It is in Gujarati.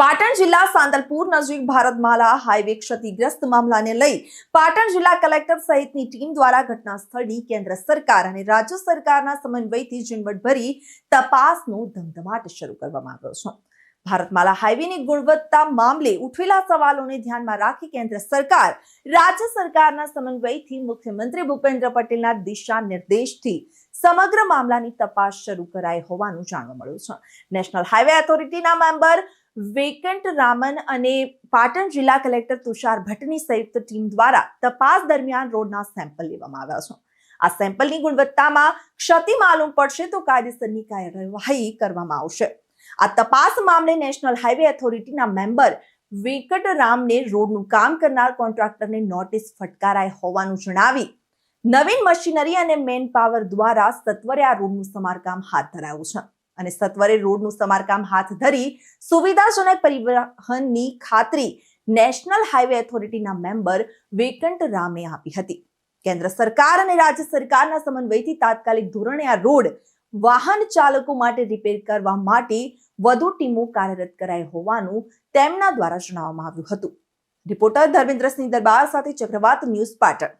પાટણ જિલ્લા સાંતલપુર નજીક ભારતમાલા હાઈવે ક્ષતિગ્રસ્ત મામલાને લઈ પાટણ જિલ્લા કલેક્ટર સહિતની ટીમ દ્વારા ઘટના સ્થળની કેન્દ્ર સરકાર અને રાજ્ય સરકારના સમન્વયથી ઝીણવટભરી તપાસનો ધમધમાટ શરૂ કરવામાં આવ્યો છે. ભારતમાલા હાઈવેની ગુણવત્તા મામલે ઉઠેલા સવાલોને ધ્યાનમાં રાખી કેન્દ્ર સરકાર, રાજ્ય સરકારના સમન્વયથી મુખ્યમંત્રી ભૂપેન્દ્ર પટેલના દિશા નિર્દેશથી સમગ્ર મામલાની તપાસ શરૂ કરાઈ હોવાનું જાણવા મળ્યું છે. નેશનલ હાઈવે ઓથોરિટીના મેમ્બર વેકન્ટ રામન અને પાટણ જિલ્લા કલેક્ટર તુષાર ભટ્ટની સંયુક્ત ટીમ દ્વારા તપાસ દરમિયાન રોડના સેમ્પલ લેવામાં આવ્યા છે. આ સેમ્પલની ગુણવત્તામાં ક્ષતિ માલુમ પડશે તો કાયદેસરની કાર્યવાહી કરવામાં આવશે. આ તપાસ મામલે નેશનલ હાઈવે ઓથોરિટીના મેમ્બર વેંકટ રામને રોડનું કામ કરનાર કોન્ટ્રાક્ટરને નોટિસ ફટકારાઈ હોવાનું જણાવી નવીન મશીનરી અને મેન પાવર દ્વારા સત્વરે આ રોડનું સમારકામ હાથ ધરાયું છે. અને સત્વરે રોડનું સમારકામ હાથ ધરી સુવિધાજનક પરિવહનની ખાતરી નેશનલ હાઈવે ઓથોરિટીના મેમ્બર વેકંટ રામે આપી હતી. કેન્દ્ર સરકાર અને રાજ્ય સરકારના સમન્વયથી તાત્કાલિક ધોરણે આ રોડ વાહન ચાલકો માટે રિપેર કરવા માટે વધુ ટીમો કાર્યરત કરાઈ હોવાનું તેમના દ્વારા જણાવવામાં આવ્યું હતું. રિપોર્ટર ધર્મેન્દ્રસિંહ દરબાર સાથે ચક્રવાત ન્યૂઝ પાટણ.